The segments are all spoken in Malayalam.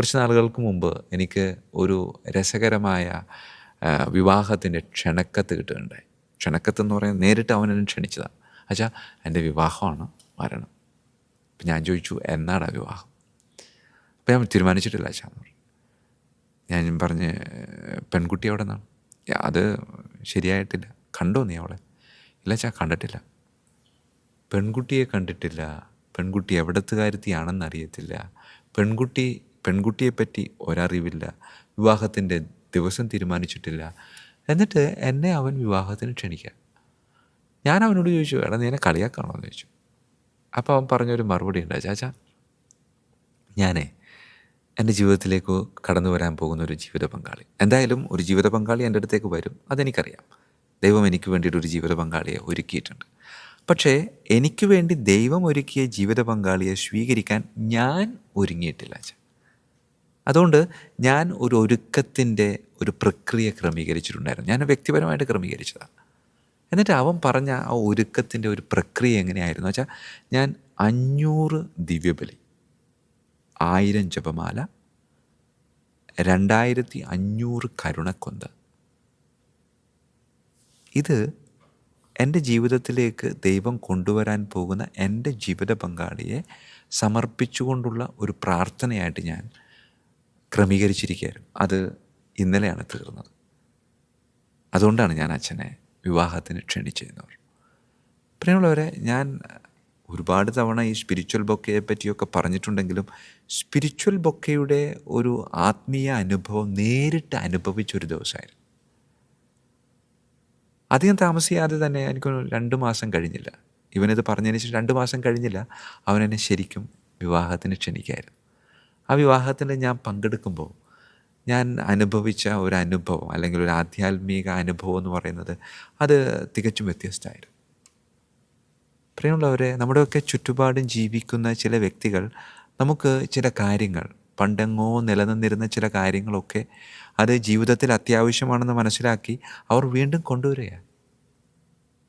കുറച്ച് നാളുകൾക്ക് മുമ്പ് എനിക്ക് ഒരു രസകരമായ വിവാഹത്തിന്റെ ക്ഷണക്കത്ത് കിട്ടുകയുണ്ടായി. ക്ഷണക്കത്ത് എന്ന് പറയുന്നത് നേരിട്ട് അവൻ എന്നെ ക്ഷണിച്ചതാണ് അച്ഛാ എന്റെ വിവാഹമാണ്. വരണം. അപ്പം ഞാൻ ചോദിച്ചു എന്നാണ് ആ വിവാഹം? അപ്പം ഞാൻ തീരുമാനിച്ചിട്ടില്ല അച്ഛാ എന്ന് പറഞ്ഞു. ഞാൻ പറഞ്ഞ് പെൺകുട്ടി അവിടെ നിന്നാണ്. അത് ശരിയായിട്ടില്ല. കണ്ടോ നീ അവളെ? ഇല്ല അച്ഛാ കണ്ടിട്ടില്ല. പെൺകുട്ടിയെ കണ്ടിട്ടില്ല. പെൺകുട്ടി എവിടത്തുകാരത്തിയാണെന്ന് അറിയത്തില്ല. പെൺകുട്ടി പെൺകുട്ടിയെപ്പറ്റി ഒരറിവില്ല. വിവാഹത്തിന്റെ ദിവസം തീരുമാനിച്ചിട്ടില്ല. എന്നിട്ട് എന്നെ അവൻ വിവാഹത്തിന് ക്ഷണിക്കുക ഞാൻ അവനോട് ചോദിച്ചു എടാ നീ എന്നെ കളിയാക്കണോ? എന്ന് ചോദിച്ചു. അപ്പോൾ അവൻ പറഞ്ഞൊരു മറുപടി ഉണ്ട് ചാച്ചാ ഞാനേ എന്റെ ജീവിതത്തിലേക്ക് കടന്നു വരാൻ പോകുന്ന ഒരു ജീവിത പങ്കാളി. എന്തായാലും ഒരു ജീവിത പങ്കാളി എന്റെ അടുത്തേക്ക് വരും അതെനിക്കറിയാം. ദൈവം എനിക്ക് വേണ്ടിയിട്ട് ഒരു ജീവിത പങ്കാളിയെ ഒരുക്കിയിട്ടുണ്ട്. പക്ഷേ എനിക്ക് വേണ്ടി ദൈവം ഒരുക്കിയ ജീവിത പങ്കാളിയെ സ്വീകരിക്കാൻ ഞാൻ ഒരുങ്ങിയിട്ടില്ല അച്ഛൻ അതുകൊണ്ട് ഞാൻ ഒരു ഒരുക്കത്തിന്റെ ഒരു പ്രക്രിയ ക്രമീകരിച്ചിട്ടുണ്ടായിരുന്നു. ഞാൻ വ്യക്തിപരമായിട്ട് ക്രമീകരിച്ചതാണ്. എന്നിട്ട് അവൻ പറഞ്ഞ ആ ഒരുക്കത്തിന്റെ ഒരു പ്രക്രിയ എങ്ങനെയായിരുന്നു വെച്ചാൽ ഞാൻ അഞ്ഞൂറ് ദിവ്യബലി ആയിരം ജപമാല രണ്ടായിരത്തി അഞ്ഞൂറ് കരുണക്കൊന്ത്. ഇത് എന്റെ ജീവിതത്തിലേക്ക് ദൈവം കൊണ്ടുവരാൻ പോകുന്ന എന്റെ ജീവിത പങ്കാളിയെ സമർപ്പിച്ചുകൊണ്ടുള്ള ഒരു പ്രാർത്ഥനയായിട്ട് ഞാൻ ക്രമീകരിച്ചിരിക്കുകയായിരുന്നു. അത് ഇന്നലെയാണ് തീർന്നത്. അതുകൊണ്ടാണ് ഞാൻ അച്ഛനെ വിവാഹത്തിന് ക്ഷണിച്ചിരുന്നവർ പ്രിയമുള്ളവരെ ഞാൻ ഒരുപാട് തവണ ഈ സ്പിരിച്വൽ ബൊക്കയെ പറ്റിയൊക്കെ പറഞ്ഞിട്ടുണ്ടെങ്കിലും സ്പിരിച്വൽ ബൊക്കയുടെ ഒരു ആത്മീയ അനുഭവം നേരിട്ട് അനുഭവിച്ചൊരു ദിവസമായിരുന്നു. അധികം താമസിയാതെ തന്നെ എനിക്ക് രണ്ട് മാസം കഴിഞ്ഞില്ല. ഇവനത് പറഞ്ഞതിന് ശേഷം രണ്ട് മാസം കഴിഞ്ഞില്ല. അവനെന്നെ ശരിക്കും വിവാഹത്തിന് ക്ഷണിക്കായിരുന്നു. ആ വിവാഹത്തിന് ഞാൻ പങ്കെടുക്കുമ്പോൾ ഞാൻ അനുഭവിച്ച ഒരു അനുഭവം അല്ലെങ്കിൽ ഒരു ആധ്യാത്മിക അനുഭവം എന്ന് പറയുന്നത് അത് തികച്ചും വ്യത്യസ്തമായിരുന്നു. പ്രിയമുള്ളവരെ നമ്മുടെയൊക്കെ ചുറ്റുപാടും ജീവിക്കുന്ന ചില വ്യക്തികൾ നമുക്ക് ചില കാര്യങ്ങൾ പണ്ടെങ്ങോ നിലനിന്നിരുന്ന ചില കാര്യങ്ങളൊക്കെ അത് ജീവിതത്തിൽ അത്യാവശ്യമാണെന്ന് മനസ്സിലാക്കി അവർ വീണ്ടും കൊണ്ടുവരികയാണ്.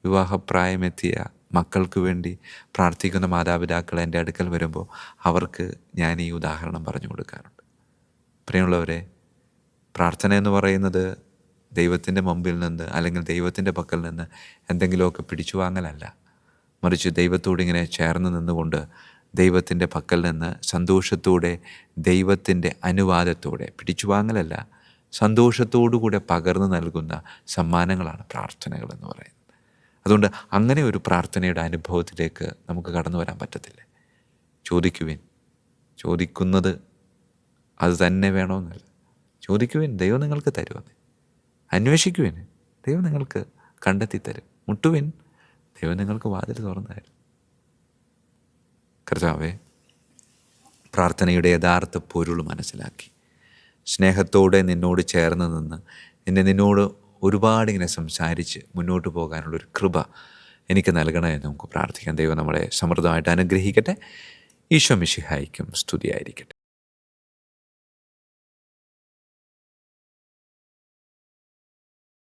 വിവാഹപ്രായമെത്തിയ മക്കൾക്ക് വേണ്ടി പ്രാർത്ഥിക്കുന്ന മാതാപിതാക്കൾ എന്റെ അടുക്കൽ വരുമ്പോൾ അവർക്ക് ഞാൻ ഈ ഉദാഹരണം പറഞ്ഞു കൊടുക്കാറുണ്ട്. പ്രിയമുള്ളവരെ പ്രാർത്ഥന എന്ന് പറയുന്നത് ദൈവത്തിന്റെ മുമ്പിൽ നിന്ന് അല്ലെങ്കിൽ ദൈവത്തിന്റെ പക്കൽ നിന്ന് എന്തെങ്കിലുമൊക്കെ പിടിച്ചു വാങ്ങലല്ല. മറിച്ച് ദൈവത്തോട് ഇങ്ങനെ ചേർന്ന് നിന്നുകൊണ്ട് ദൈവത്തിന്റെ പക്കൽ നിന്ന് സന്തോഷത്തോടെ ദൈവത്തിന്റെ അനുവാദത്തോടെ പിടിച്ചു വാങ്ങലല്ല സന്തോഷത്തോടുകൂടെ പകർന്നു നൽകുന്ന സമ്മാനങ്ങളാണ് പ്രാർത്ഥനകൾ എന്ന് പറയുന്നത്. അതുകൊണ്ട് അങ്ങനെ ഒരു പ്രാർത്ഥനയുടെ അനുഭവത്തിലേക്ക് നമുക്ക് കടന്നു വരാൻ പറ്റത്തില്ലേ? ചോദിക്കുവിൻ. ചോദിക്കുന്നത് അത് തന്നെ വേണമെന്നല്ല ചോദിക്കുവിൻ ദൈവം നിങ്ങൾക്ക് തരുമെന്ന്. അന്വേഷിക്കുവിൻ ദൈവം നിങ്ങൾക്ക് കണ്ടെത്തി തരും മുട്ടുവിൻ ദൈവം നിങ്ങൾക്ക് വാതിൽ തുറന്നു തരും. പ്രാർത്ഥനയുടെ യഥാർത്ഥ പൊരുൾ മനസ്സിലാക്കി. സ്നേഹത്തോടെ നിന്നോട് ചേർന്ന് നിന്ന് എന്നെ നിന്നോട് ഒരുപാട് ഇങ്ങനെ സംസാരിച്ച് മുന്നോട്ട് പോകാനുള്ളൊരു കൃപ എനിക്ക് നൽകണമെന്ന് നമുക്ക് പ്രാർത്ഥിക്കാം. ദൈവം നമ്മളെ സമൃദ്ധമായിട്ട് അനുഗ്രഹിക്കട്ടെ. ഈശോ മിശിഹായിക്കും സ്തുതിയായിരിക്കട്ടെ.